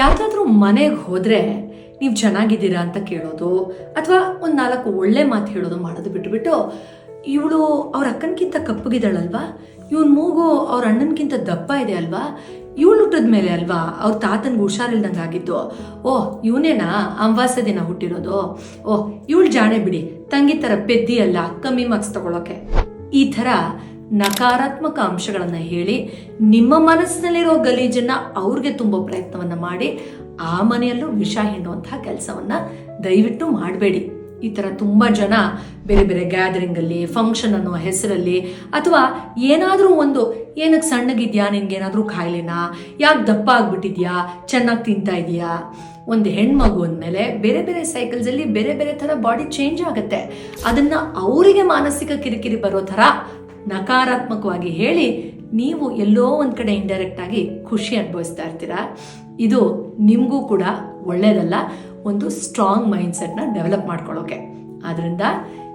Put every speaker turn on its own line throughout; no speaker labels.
ಯಾವ್ದಾದ್ರೂ ಮನೆಗೆ ಹೋದರೆ ನೀವು ಚೆನ್ನಾಗಿದ್ದೀರಾ ಅಂತ ಕೇಳೋದು, ಅಥವಾ ಒಂದು ನಾಲ್ಕು ಒಳ್ಳೆ ಮಾತು ಹೇಳೋದು ಮಾಡೋದು ಬಿಟ್ಟುಬಿಟ್ಟು ಇವಳು ಅವ್ರ ಅಕ್ಕನಕ್ಕಿಂತ ಕಪ್ಪಗಿದ್ದಾಳಲ್ವಾ? ಇವನ್ ಮೂಗು ಅವ್ರ ಅಣ್ಣನಕ್ಕಿಂತ ದಪ್ಪ ಇದೆ ಅಲ್ವಾ? ಇವಳು ಹುಟ್ಟಿದ ಮೇಲೆ ಅಲ್ವಾ ಅವ್ರ ತಾತನ್ಗೆ ಹುಷಾರಿಲ್ದಂಗೆ ಆಗಿದ್ದು? ಓಹ್ ಇವನೇನಾ? ಅಮಾವಾಸ್ಯ ದಿನ ಹುಟ್ಟಿರೋದು? ಓಹ್ ಇವಳು ಜಾಣೆ ಬಿಡಿ, ತಂಗಿ ಥರ ಪೆದ್ದಿ ಅಲ್ಲ, ಕಮ್ಮಿ ಮಾರ್ಕ್ಸ್ ತಗೊಳ್ಳೋಕೆ ಈ ಥರ ನಕಾರಾತ್ಮಕ ಅಂಶಗಳನ್ನು ಹೇಳಿ, ನಿಮ್ಮ ಮನಸ್ಸಿನಲ್ಲಿರೋ ಗಲೀಜನ್ನ ಅವ್ರಿಗೆ ತುಂಬೋ ಪ್ರಯತ್ನವನ್ನ ಮಾಡಿ, ಆ ಮನೆಯಲ್ಲೂ ವಿಷ ಹಿಂಡುವಂತಹ ಕೆಲಸವನ್ನ ದಯವಿಟ್ಟು ಮಾಡಬೇಡಿ. ಈ ಥರ ತುಂಬ ಜನ ಬೇರೆ ಬೇರೆ ಗ್ಯಾದರಿಂಗಲ್ಲಿ ಫಂಕ್ಷನ್ ಅನ್ನುವ ಹೆಸರಲ್ಲಿ, ಅಥವಾ ಏನಾದರೂ ಒಂದು ಏನಕ್ಕೆ ಸಣ್ಣಗಿದ್ಯಾ, ನಿನ್ಗೇನಾದರೂ ಕಾಯಿಲೆನಾ ಯಾಕೆ ದಪ್ಪ ಆಗ್ಬಿಟ್ಟಿದ್ಯಾ, ಚೆನ್ನಾಗಿ ತಿಂತಾ ಇದೆಯಾ, ಒಂದು ಹೆಣ್ಮಗು ಅಂದಮೇಲೆ ಬೇರೆ ಬೇರೆ ಸೈಕಲ್ಸಲ್ಲಿ ಬೇರೆ ಬೇರೆ ಥರ ಬಾಡಿ ಚೇಂಜ್ ಆಗುತ್ತೆ. ಅದನ್ನು ಅವರಿಗೆ ಮಾನಸಿಕ ಕಿರಿಕಿರಿ ಬರೋ ಥರ ನಕಾರಾತ್ಮಕವಾಗಿ ಹೇಳಿ ನೀವು ಎಲ್ಲೋ ಒಂದು ಕಡೆ ಇಂಡೈರೆಕ್ಟ್ ಆಗಿ ಖುಷಿ ಅನುಭವಿಸ್ತಾ ಇರ್ತೀರಾ? ಇದು ನಿಮಗೂ ಕೂಡ ಒಳ್ಳೆಯದಲ್ಲ ಒಂದು ಸ್ಟ್ರಾಂಗ್ ಮೈಂಡ್ಸೆಟ್ನ ಡೆವಲಪ್ ಮಾಡ್ಕೊಳ್ಳೋಕೆ. ಆದ್ದರಿಂದ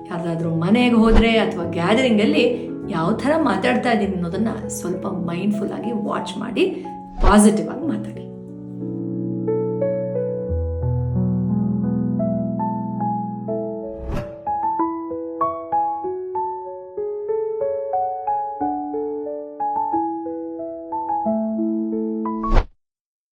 ಯಾರಾದರೂ ಮನೆಗೆ ಹೋದರೆ ಅಥವಾ ಗ್ಯಾದರಿಂಗಲ್ಲಿ ಯಾವ ಥರ ಮಾತಾಡ್ತಾ ಇದ್ದೀನಿ ಅನ್ನೋದನ್ನು ಸ್ವಲ್ಪ ಮೈಂಡ್ಫುಲ್ ಆಗಿ ವಾಚ್ ಮಾಡಿ ಪಾಸಿಟಿವ್ ಆಗಿ ಮಾತಾಡಿ.